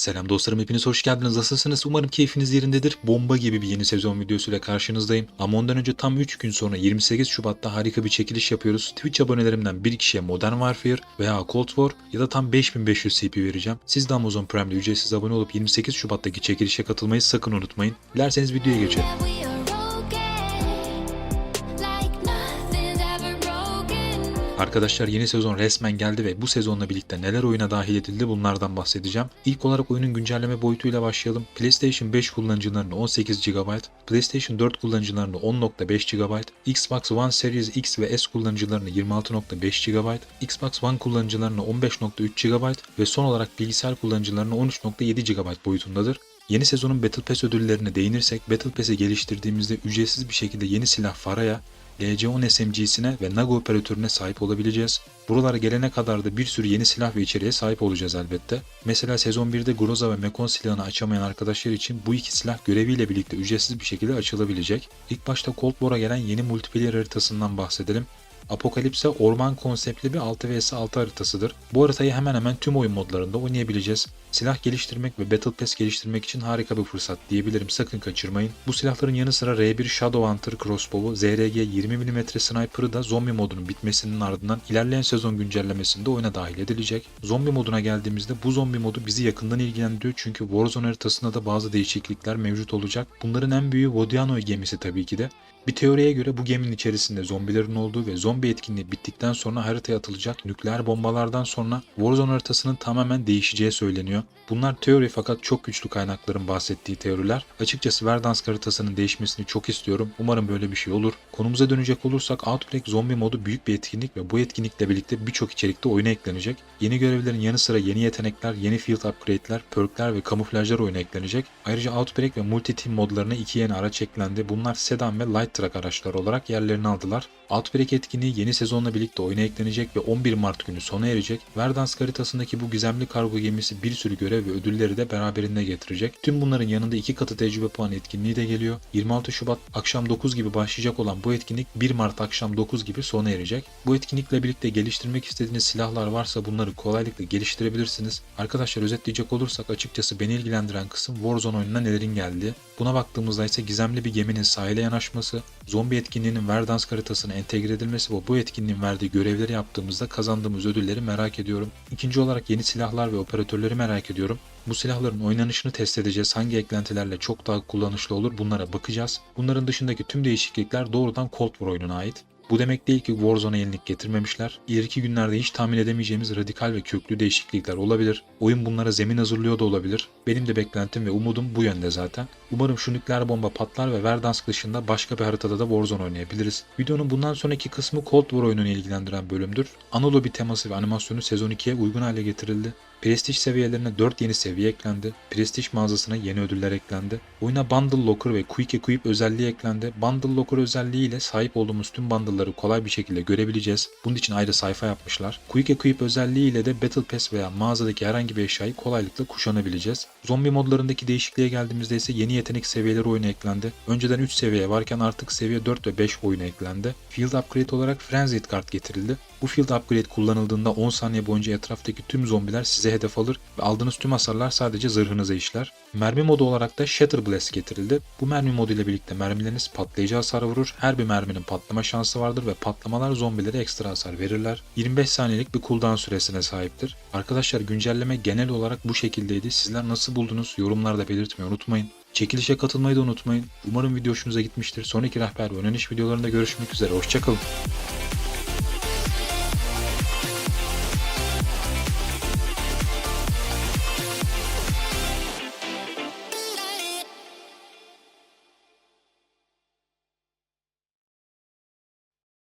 Selam dostlarım hepiniz hoş geldiniz. Nasılsınız? Umarım keyfiniz yerindedir. Bomba gibi bir yeni sezon videosuyla karşınızdayım. Ama ondan önce tam 3 gün sonra 28 Şubat'ta harika bir çekiliş yapıyoruz. Twitch abonelerimden bir kişiye Modern Warfare veya Cold War ya da tam 5500 CP vereceğim. Siz de Amazon Prime'de ücretsiz abone olup 28 Şubat'taki çekilişe katılmayı sakın unutmayın. Dilerseniz videoya geçelim. Arkadaşlar yeni sezon resmen geldi ve bu sezonla birlikte neler oyuna dahil edildi bunlardan bahsedeceğim. İlk olarak oyunun güncelleme boyutuyla başlayalım. PlayStation 5 kullanıcılarına 18 GB, PlayStation 4 kullanıcılarına 10.5 GB, Xbox One Series X ve S kullanıcılarına 26.5 GB, Xbox One kullanıcılarına 15.3 GB ve son olarak bilgisayar kullanıcılarına 13.7 GB boyutundadır. Yeni sezonun Battle Pass ödüllerine değinirsek Battle Pass'i geliştirdiğimizde ücretsiz bir şekilde yeni silah Farah'ya, LC-10 SMG'sine ve NAG operatörüne sahip olabileceğiz. Buralara gelene kadar da bir sürü yeni silah ve içeriğe sahip olacağız elbette. Mesela sezon 1'de Groza ve Mekon silahını açamayan arkadaşlar için bu iki silah göreviyle birlikte ücretsiz bir şekilde açılabilecek. İlk başta Cold War'a gelen yeni multiplayer haritasından bahsedelim. Apokalipse orman konseptli bir 6 vs 6 haritasıdır. Bu haritayı hemen hemen tüm oyun modlarında oynayabileceğiz. Silah geliştirmek ve Battle Pass geliştirmek için harika bir fırsat diyebilirim sakın kaçırmayın. Bu silahların yanı sıra R1 Shadowhunter crossbow'u, ZRG 20 mm sniper'ı da zombi modunun bitmesinin ardından ilerleyen sezon güncellemesinde oyuna dahil edilecek. Zombi moduna geldiğimizde bu zombi modu bizi yakından ilgilendiriyor çünkü Warzone haritasında da bazı değişiklikler mevcut olacak. Bunların en büyüğü Vodiano gemisi tabii ki de. Bir teoriye göre bu geminin içerisinde zombilerin olduğu ve zombi etkinliği bittikten sonra haritaya atılacak nükleer bombalardan sonra Warzone haritasının tamamen değişeceği söyleniyor. Bunlar teori fakat çok güçlü kaynakların bahsettiği teoriler. Açıkçası Verdansk haritasının değişmesini çok istiyorum. Umarım böyle bir şey olur. Konumuza dönecek olursak Outbreak zombi modu büyük bir etkinlik ve bu etkinlikle birlikte birçok içerikte oyuna eklenecek. Yeni görevlerin yanı sıra yeni yetenekler, yeni field upgrade'ler, perkler ve kamuflajlar oyuna eklenecek. Ayrıca Outbreak ve Multi Team modlarına iki yeni araç eklendi. Bunlar sedan ve light truck araçlar olarak yerlerini aldılar. Outbreak etkinliği yeni sezonla birlikte oyuna eklenecek ve 11 Mart günü sona erecek. Verdansk haritasındaki bu gizemli kargo gemisi bir sürü görev ve ödülleri de beraberinde getirecek. Tüm bunların yanında iki katı tecrübe puanı etkinliği de geliyor. 26 Şubat akşam 9 gibi başlayacak olan bu etkinlik 1 Mart akşam 9 gibi sona erecek. Bu etkinlikle birlikte geliştirmek istediğiniz silahlar varsa bunları kolaylıkla geliştirebilirsiniz. Arkadaşlar özetleyecek olursak açıkçası beni ilgilendiren kısım Warzone oyununa nelerin geldiği. Buna baktığımızda ise gizemli bir geminin sahile yanaşması, zombi etkinliğinin Verdansk haritasına entegre edilmesi ve bu etkinliğin verdiği görevleri yaptığımızda kazandığımız ödülleri merak ediyorum. İkinci olarak yeni silahlar ve operatörleri merak ediyorum. Bu silahların oynanışını test edeceğiz. Hangi eklentilerle çok daha kullanışlı olur bunlara bakacağız. Bunların dışındaki tüm değişiklikler doğrudan Cold War oyununa ait. Bu demek değil ki Warzone'a yenilik getirmemişler. İleriki günlerde hiç tahmin edemeyeceğimiz radikal ve köklü değişiklikler olabilir. Oyun bunlara zemin hazırlıyor da olabilir. Benim de beklentim ve umudum bu yönde zaten. Umarım şu nükleer bomba patlar ve Verdansk dışında başka bir haritada da Warzone oynayabiliriz. Videonun bundan sonraki kısmı Cold War oyununu ilgilendiren bölümdür. Ana lobi teması ve animasyonu sezon 2'ye uygun hale getirildi. Prestij seviyelerine 4 yeni seviye eklendi. Prestij mağazasına yeni ödüller eklendi. Oyuna Bundle Locker ve Quick Equip özelliği eklendi. Bundle Locker özelliği ile sahip olduğumuz tüm bundle'ları kolay bir şekilde görebileceğiz. Bunun için ayrı sayfa yapmışlar. Quick Equip özelliği ile de Battle Pass veya mağazadaki herhangi bir eşyayı kolaylıkla kuşanabileceğiz. Zombi modlarındaki değişikliğe geldiğimizde ise yeni yetenek seviyeleri oyuna eklendi. Önceden 3 seviye varken artık seviye 4 ve 5 oyuna eklendi. Field Upgrade olarak Frenzied Guard getirildi. Bu Field Upgrade kullanıldığında 10 saniye boyunca etraftaki tüm zombiler size hedef alır ve aldığınız tüm hasarlar sadece zırhınıza işler. Mermi modu olarak da Shatter Blast getirildi. Bu mermi modu ile birlikte mermileriniz patlayıcı hasar vurur. Her bir merminin patlama şansı vardır ve patlamalar zombilere ekstra hasar verirler. 25 saniyelik bir cooldown süresine sahiptir. Arkadaşlar güncelleme genel olarak bu şekildeydi. Sizler nasıl buldunuz? Yorumlarda belirtmeyi unutmayın. Çekilişe katılmayı da unutmayın. Umarım video hoşunuza gitmiştir. Sonraki rehber ve öneriş videolarında görüşmek üzere. Hoşçakalın.